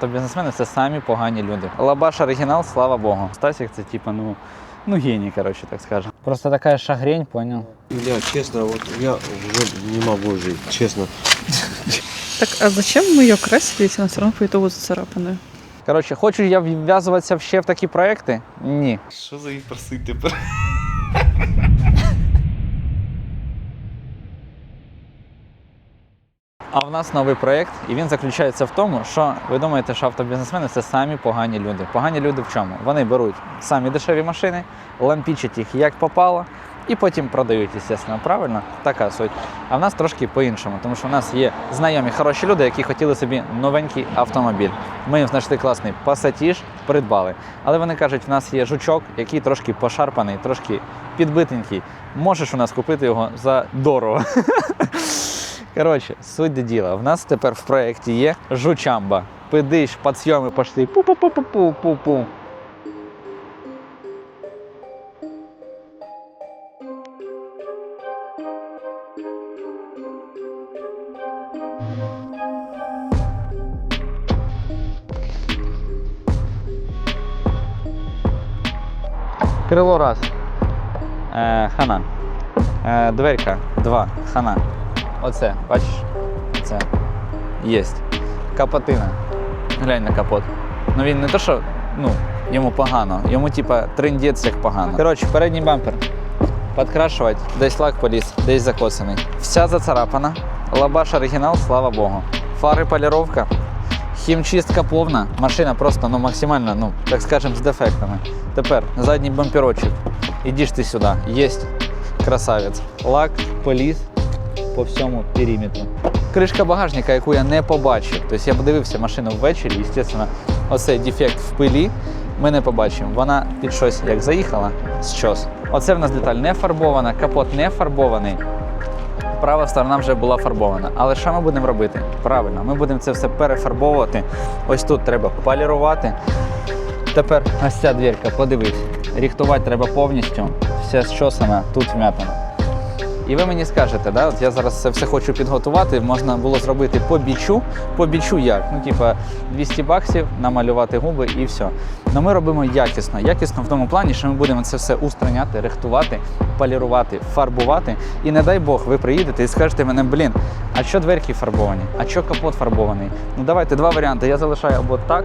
То бізнесмени це самі погані люди. Лабаш оригінал, слава Богу. Стасік це типа, ну, ну геній, коротше, так скажем. Просто така шагрень, понял. Я честно, вот я уже не могу жить, честно. Так, а зачем мы ее красили, если она все равно по итогу зацарапанная? Коротше, хочу я вв'язуватися ще в такі проекти? Ні. Що за їх просити тепер? А в нас новий проєкт, і він заключається в тому, що ви думаєте, що автобізнесмени це самі погані люди. Погані люди в чому? Вони беруть самі дешеві машини, лампічать їх як попало, і потім продають, звісно, правильно? Така суть. А в нас трошки по-іншому, тому що в нас є знайомі хороші люди, які хотіли собі новенький автомобіль. Ми їм знайшли класний пасатіж, придбали. Але вони кажуть, в нас є жучок, який трошки пошарпаний, трошки підбитенький. Можеш у нас купити його за дорого. Коротше, суть до діла. В нас тепер в проєкті є жучамба. Пидиш, підсйоми пошли. Пу-пу-пу-пу-пу-пу-пу. Крило раз. Е, хана. Е, дверка два. Хана. Оце, бачиш? Це. Єсть. Капотина. Глянь на капот. Ну він не то, що ну, йому погано, йому типа трендець як погано. Коротше, передній бампер. Підкрашувати, десь лак поліз, десь закосаний. Вся зацарапана. Лабаш оригінал, слава Богу. Фари поліровка. Хімчистка повна. Машина просто ну, максимально, ну, так скажем, з дефектами. Тепер задній бамперочок. Ідиш ти сюди. Єсть. Красавець. Лак, поліз, по всьому периметру. Кришка багажника, яку я не побачив. Тобто я подивився машину ввечері, і, звісно, оцей дефект в пилі ми не побачимо. Вона під щось як заїхала з щось. Оце в нас деталь не фарбована, капот не фарбований. Права сторона вже була фарбована. Але що ми будемо робити? Правильно, ми будемо це все перефарбовувати. Ось тут треба полірувати. Тепер ось ця дверка, подивись. Ріхтувати треба повністю. Вся щосана, тут вм'ятана. І ви мені скажете, да, от я зараз це все хочу підготувати, можна було зробити по бічу. По бічу як? Ну, типа 200 баксів, намалювати губи і все. Но ми робимо якісно. Якісно в тому плані, що ми будемо це все устраняти, рихтувати, полірувати, фарбувати. І не дай Бог, ви приїдете і скажете мене, блін, а що дверки фарбовані? А що капот фарбований? Ну давайте два варіанти. Я залишаю або так.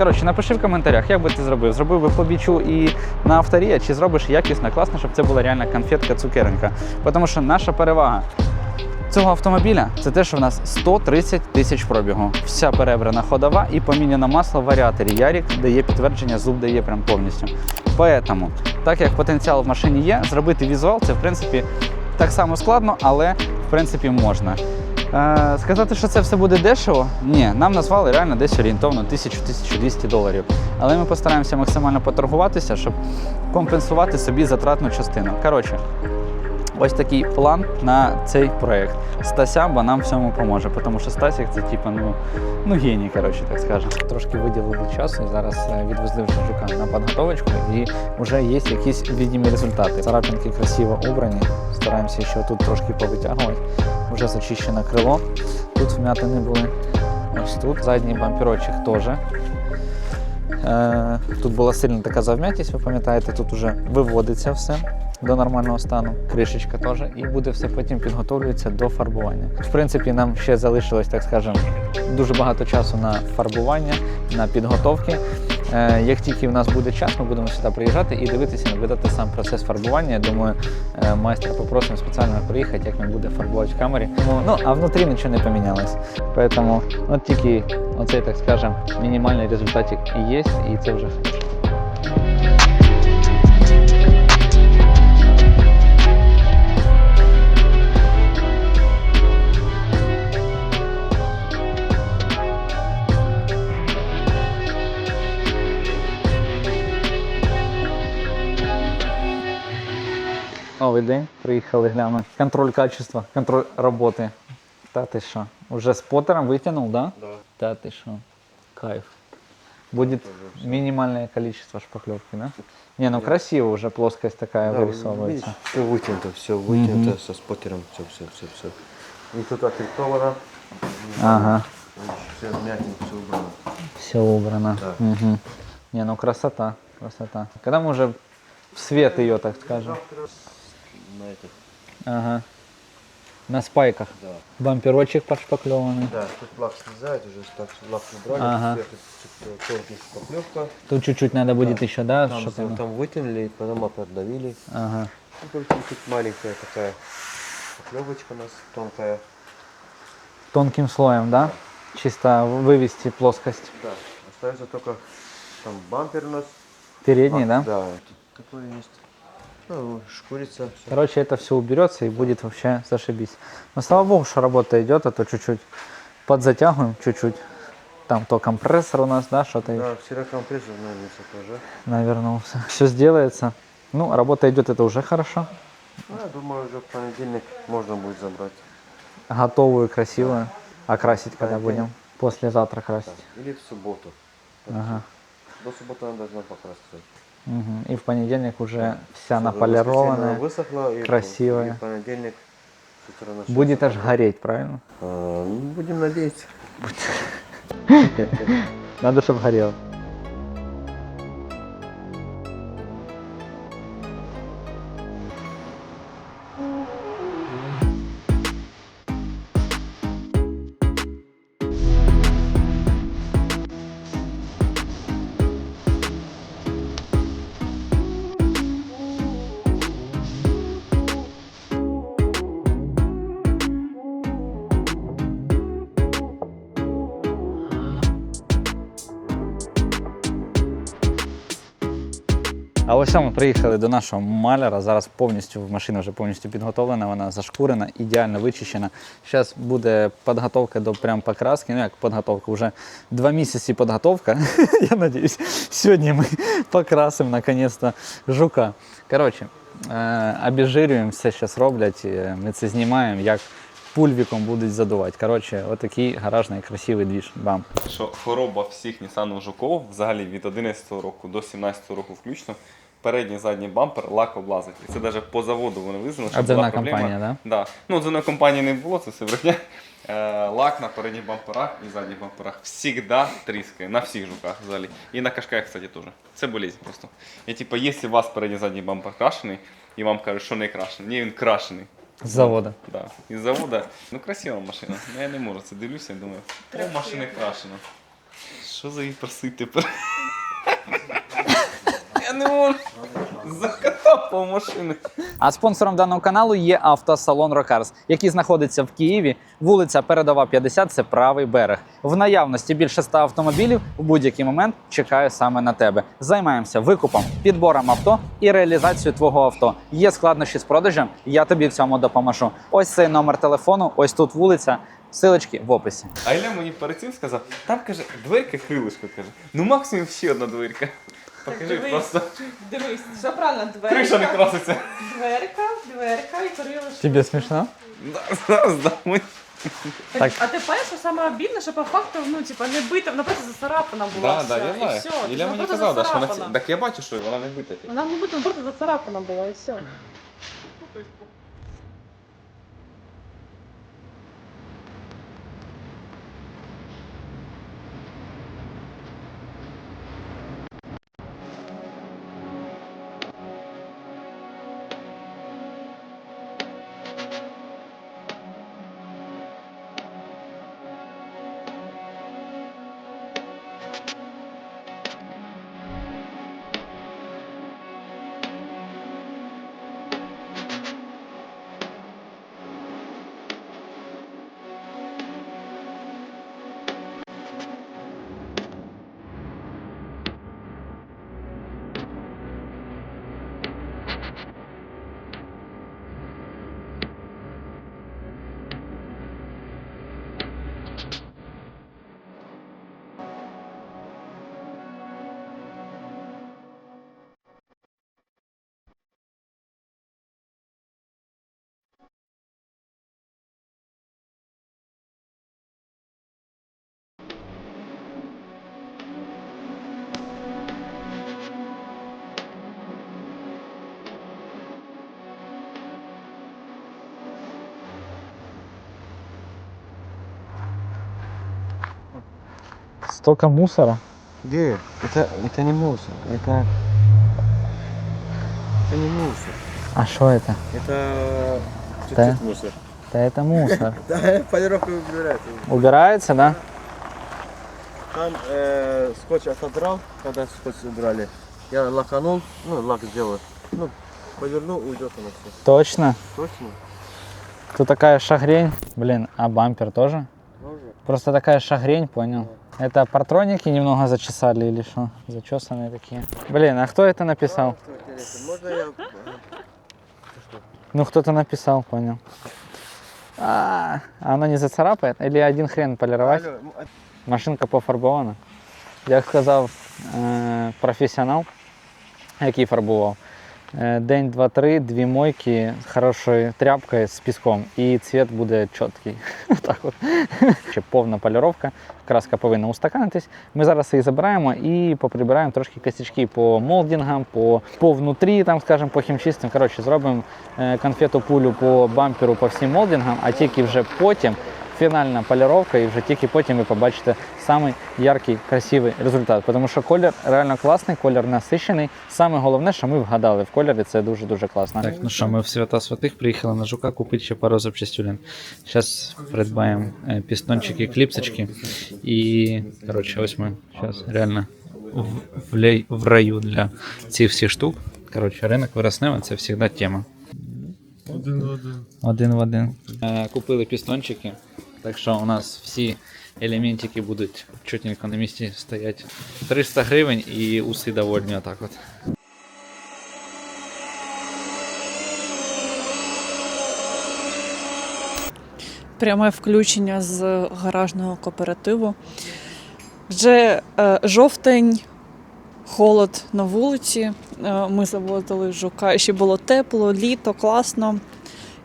Коротше, напиши в коментарях, як би ти зробив. Зробив би по бічу і на авторія, чи зробиш якісно, класно, щоб це була реальна конфетка, цукеренька. Тому що наша перевага цього автомобіля це те, що в нас 130 тисяч пробігу. Вся перебрана ходова і поміняно масло в варіаторі. Ярік дає підтвердження, зуб дає прям повністю. Поэтому, так як потенціал в машині є, зробити візуал це в принципі так само складно, але в принципі можна. Е, сказати, що це все буде дешево? Ні, нам назвали реально десь орієнтовно 1000-1200 доларів. Але ми постараємося максимально поторгуватися, щоб компенсувати собі затратну частину. Коротше, ось такий план на цей проект. Стасямба нам в цьому поможе, тому що Стасік це типа, ну, ну геній, коротше, так скажемо. Трошки виділили часу. Зараз е, відвезли вже жука на підготовочку і вже є якісь відімі результати. Царапинки красиво убрані. Стараємося ще тут трошки повитягувати. Вже зачищено крило. Тут вмятини були. Ось тут. Задній бамперочок теж. Е, Тут була сильна така завм'ятість, ви пам'ятаєте, тут вже виводиться все до нормального стану, кришечка теж, і буде все потім підготовлюється до фарбування. В принципі, нам ще залишилось, так скажемо, дуже багато часу на фарбування, на підготовки. Е, Як тільки в нас буде час, ми будемо сюди приїжджати і дивитися, наблюдати сам процес фарбування. Я думаю, е, майстра попросимо спеціально приїхати, як він буде фарбувати в камері. Тому, Ну, а внутрі нічого не помінялось. Поэтому от тільки оцей, так скажемо, мінімальний результатик і є, і це вже хорошо. Новий день, приїхали глянути. Контроль качества, контроль роботи. Та ти що? Уже з потером витягнув, да? Да. Та ти що? Кайф. Будет минимальное количество шпаклевки, да? Не, ну красиво уже плоскость такая вырисовывается. Все вытянуто, все вытянуто со спотером, все, все, все, все. И тут отрихтовано. Ага. Все мягенько, все убрано. Все убрано. Да. Мгм. Не, ну красота, красота. Когда мы уже в свет ее, так скажем. На этих, Ага. На спайках. да. Бамперочек подшпаклеванный. Да, тут лак слезает уже, так лак убрали, Ага. сверху чуть тонкий шпаклевка. Тут чуть-чуть надо будет Да. еще, да? Там, чтоб там, вытянули, потом продавили. Ага. Ну, только тут маленькая такая шпаклевочка у нас тонкая. Тонким слоем, да? Чисто вывести плоскость. Да, остается только там бампер у нас. Передний, А, да? Да, тут такой есть. Ну, шкурится. всё. Короче, это все уберется и будет вообще зашибись. Но слава богу, что работа идет, а то чуть-чуть подзатягиваем, чуть-чуть. Там то компрессор у нас, да, что-то Да, вчера компрессор навернулся тоже. навернулся. Все сделается. Ну, работа идет, это уже хорошо. Ну, я думаю, уже в понедельник можно будет забрать. Готовую, красивую. А красить когда Понятно. будем? Послезавтра красить. Или в субботу. Ага. До субботы она должна покрасить. Мгм. И в понедельник уже вся Чтобы наполированная. в воскресенье она высохла, и в- красивая. И в понедельник с утра начнется. Будет аж гореть, правильно? А, ну, будем надеяться. Надо, чтобы горел. А ось ми приїхали до нашого маляра. Зараз повністю машина вже повністю підготовлена, вона зашкурена, ідеально вичищена. Зараз буде підготовка до прям покраски. Ну як підготовка, вже два місяці підготовка. Я надіюсь, сьогодні ми покрасимо наконець-то жука. Коротше, е, обезжирюємо, все зараз роблять. е, Ми це знімаємо, як пульвіком будуть задувати. Коротше, отакий гаражний красивий двіж. Бам. що хвороба всіх Nissan жуков взагалі від 11 року до 17 року включно. Передній задній бампер лак облазить. І це навіть по заводу вони визнали, що була проблема. компанія, да? Да. Ну, отзивної компанії не було, це все брехня. Е, лак на передніх бамперах і задніх бамперах завжди тріскає. На всіх жуках взагалі. І на кашках, кстати, теж. Це болезнь просто. І типу, якщо у вас передній задній бампер крашений, і вам кажуть, що не крашений. Ні, він крашений. З завода. Да. Із завода. Ну, красива машина. Ну, я не можу це дивлюся і думаю, о, машина крашена. Що за її просить тепер? Я не можу. Закатав по машини. А спонсором даного каналу є автосалон Рокарс, який знаходиться в Києві. Вулиця Передова 50 це правий берег. В наявності більше 100 автомобілів в будь-який момент чекаю саме на тебе. Займаємося викупом, підбором авто і реалізацією твого авто. Є складнощі з продажем, я тобі в цьому допоможу. Ось цей номер телефону, ось тут вулиця. Силочки в описі. А Ілля мені перед цим сказав, там каже, дверка крилишко каже. Ну максимум ще одна дверка. Покажи дивись. просто. Дивись, все правильно, дверка, Криша не краситься. дверка, дверка і крилишко. Тобі смішно? Да, Зараз да, ми. Так. А ти пам'ятаєш, що саме обідне, що по факту, ну, типа, не бита, вона просто зацарапана була. Да, вся, да, я і знаю. все. Ілля Тобто мені просто казав, да, що вона зацарапана. Так я бачу, що вона не бита. Вона не бита, вона просто зацарапана була, і все. Столько мусора. Где? Это, это не мусор. Это... Это не мусор. А что это? Это... Да. чуть-чуть мусор. Да это мусор. Да, полировка убирается. Убирается, да? Там э, скотч отодрал, когда скотч убрали. Я лаканул, ну, лак сделал. Ну, повернул, уйдет оно все. Точно. Точно? Тут такая шагрень. Блин, а бампер тоже? Просто такая шагрень, понял? Это партроники немного зачесали или что? Зачесанные такие. Блин, а кто это написал? Я... Ну, кто-то написал, понял. А, а оно не зацарапает? Или один хрен полировать? Машинка пофарбована. Як сказав е, професіонал, який фарбував. Е, день, два, три, дві мойки з хорошою тряпкою з піском, і цвіт буде чіткий. так от. Ще повна поліровка, краска повинна устаканитись. Ми зараз її забираємо і поприбираємо трошки косячки по молдингам, по, по внутрі, там, скажімо, по хімчистим. Коротше, зробимо е, конфету пулю по бамперу, по всім молдингам, а тільки вже потім фінальна поліровка, і вже тільки потім ви побачите самий яркий, красивий результат. Тому що колір реально класний, колір насичений. Саме головне, що ми вгадали в кольорі, це дуже-дуже класно. Так, ну що, ми в свята святих приїхали на жука купити ще пару запчастюлін. Зараз придбаємо е, пістончики, кліпсочки. І, коротше, ось ми зараз реально в, в, в раю для цих всіх штук. Коротше, ринок вироснева це завжди тема. Один в один. Один в один. Е, купили пістончики, так що у нас всі елементики будуть чутненько на місці стоять. 300 гривень і уси довольні отак от. Пряме включення з гаражного кооперативу. Вже е, жовтень, холод на вулиці. Е, ми завозили жука. Ще було тепло, літо, класно.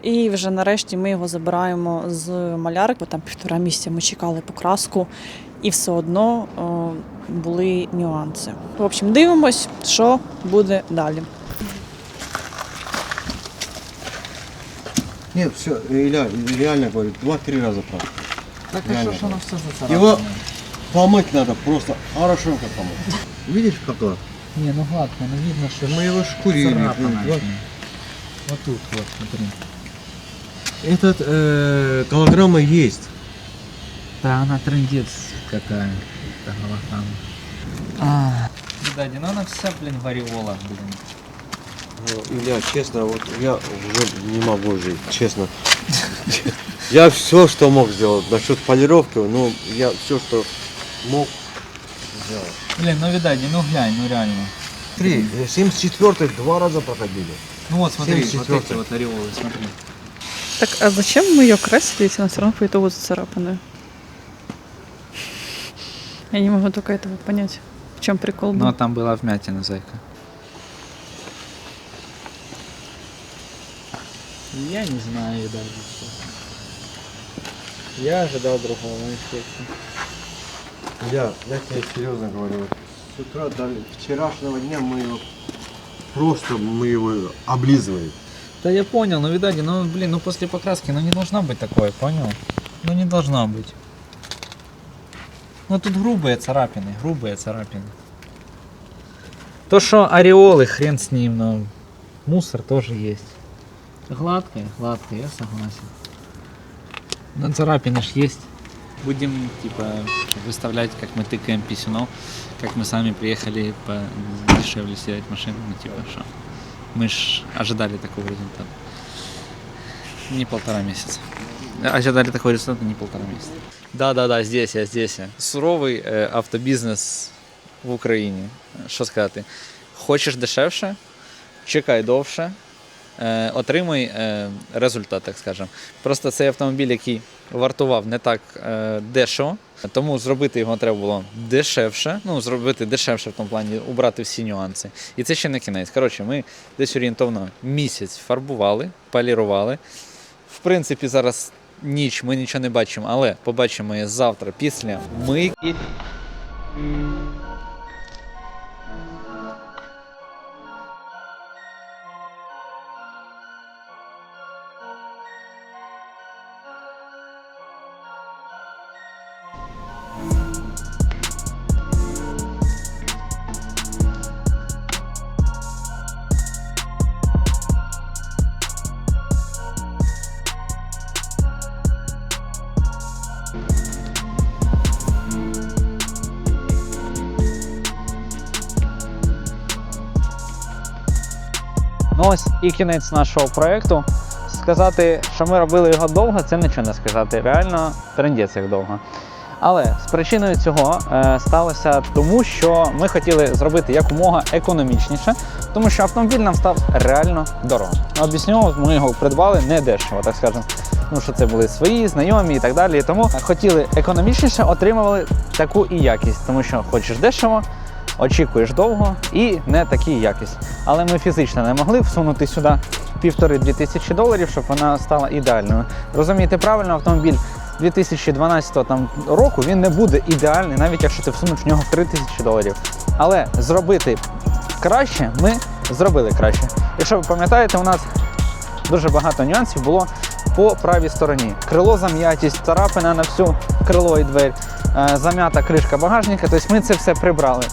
І вже нарешті ми його забираємо з малярки, бо там півтора місяця ми чекали покраску, і все одно е, були нюанси. В общем, дивимось, що буде далі. Нет, все, Илья, реально говорю, два-три раза прав. Так а що ж воно все Его помыть надо, просто хорошенько помыть. Видишь, как он? Ні, ну гладко, ну видно, що Мы его шкурили. блин, вот. Вот тут, вот, смотри. Этот э, голограмма есть. Да она трендец какая. Это. А. Да, ну она вся, блин, в ореолах, блин. Ну, Илья, честно, вот я уже не могу жить, честно. Я все, что мог сделать насчет полировки, ну, я все, что мог сделать. Блин, ну видать, ну глянь, ну реально. Три, 74 два раза проходили. Ну вот смотри, вот 74. эти вот ореолы, смотри. Так, а зачем мы ее красили, если она все равно по итогу зацарапанная? Я не могу только этого понять. В чем прикол был? Ну, там была вмятина, зайка. Я не знаю даже. Я ожидал другого эффекта. Я, я тебе серьезно говорю, с утра до вчерашнего дня мы его просто мы его облизываем. Да я понял, ну видать, ну блин, ну после покраски, ну не должно быть такое, понял? Ну не должно быть. Ну тут грубые царапины, грубые царапины. То, что ореолы, хрен с ним, но мусор тоже есть. Гладкое, гладкое, я согласен. Но царапины ж есть. Будем, типа, выставлять, как мы тыкаем писюно, как мы сами приехали по дешевле снять машину, ну типа, что. Мы ж ожидали такого результата. Не полтора месяца. Ожидали такого результата не полтора месяца. Да, да, да, здесь я, здесь я. Суровий е, автобізнес в Україні. Що сказати? Хочеш дешевше, чекай довше, е, отримай е, результат, так скажемо. Просто цей автомобіль, який вартував не так е, дешево, тому зробити його треба було дешевше. Ну, зробити дешевше в тому плані, убрати всі нюанси. І це ще не кінець. Коротше, ми десь орієнтовно місяць фарбували, полірували. В принципі, зараз ніч, ми нічого не бачимо, але побачимо завтра після мийки. І кінець нашого проєкту. Сказати, що ми робили його довго, це нічого не сказати. Реально трендець як довго. Але з причиною цього е, сталося тому, що ми хотіли зробити якомога економічніше, тому що автомобіль нам став реально дорого. Об'ясню, ми його придбали не дешево, так скажемо. Тому що це були свої, знайомі і так далі. Тому хотіли економічніше, отримували таку і якість, тому що хочеш дешево, очікуєш довго і не такі якість. Але ми фізично не могли всунути сюди півтори-дві тисячі доларів, щоб вона стала ідеальною. Розумієте правильно, автомобіль 2012 там, року він не буде ідеальний, навіть якщо ти всунеш в нього 3 тисячі доларів. Але зробити краще ми зробили краще. Якщо ви пам'ятаєте, у нас дуже багато нюансів було по правій стороні. Крило зам'ятість, царапина на всю крило і двері, е, зам'ята кришка багажника. Тобто ми це все прибрали.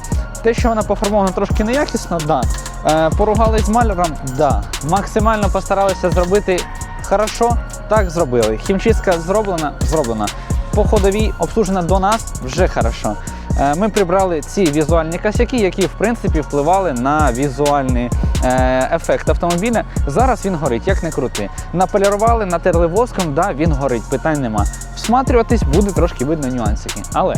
Те, що вона пофарбована трошки неякісно, да. Е, поругались з маляром, да. Максимально постаралися зробити хорошо, так зробили. Хімчистка зроблена, зроблена. По ходовій обслужена до нас вже хорошо. Е, Ми прибрали ці візуальні косяки, які в принципі впливали на візуальний е, ефект автомобіля. Зараз він горить, як не крути. Наполірували, натерли воском, да, він горить, питань нема. Всматрюватись буде трошки видно нюансики. Але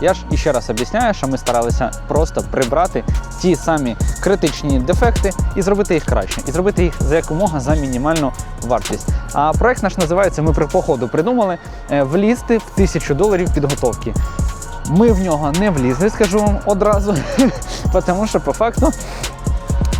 я ж іще раз об'ясняю, що ми старалися просто прибрати ті самі критичні дефекти і зробити їх краще, і зробити їх за якомога за мінімальну вартість. А проект наш називається Ми при походу придумали е, влізти в тисячу доларів підготовки. Ми в нього не влізли, скажу вам одразу, тому що по факту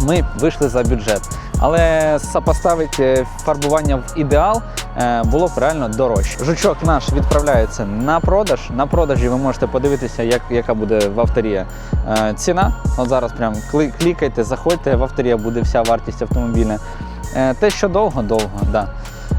ми вийшли за бюджет. Але сопоставити фарбування в ідеал е, було б реально дорожче. Жучок наш відправляється на продаж. На продажі ви можете подивитися, як, яка буде в авторія е, ціна. От зараз прям клікайте, заходьте, в авторія буде вся вартість автомобіля. Е, те, що довго, довго, да.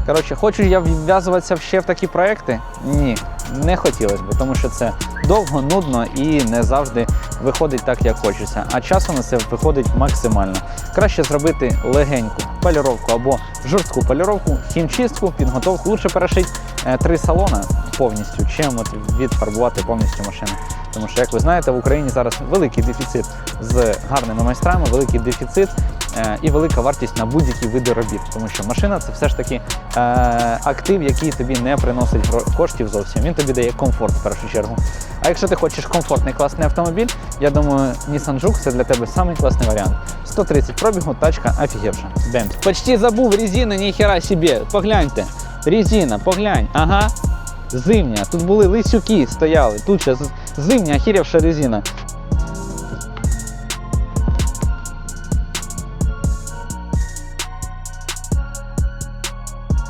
Коротше, хочу я вв'язуватися ще в такі проекти? Ні, не хотілося б, тому що це довго, нудно і не завжди виходить так, як хочеться. А часом на це виходить максимально. Краще зробити легеньку поліровку або жорстку поліровку, хімчистку, підготовку. Лучше перешити е, три салона повністю, чим от відфарбувати повністю машину. Тому що, як ви знаєте, в Україні зараз великий дефіцит з гарними майстрами, великий дефіцит і велика вартість на будь-які види робіт. Тому що машина це все ж таки е, актив, який тобі не приносить коштів зовсім. Він тобі дає комфорт в першу чергу. А якщо ти хочеш комфортний класний автомобіль, я думаю, Nissan Juke це для тебе самий класний варіант. 130 пробігу, тачка офігевша. Бемс. Почти забув резину, ніхера собі. Погляньте. Резина, поглянь. Ага. Зимня. Тут були лисюки стояли. Тут зимня охірявша резина.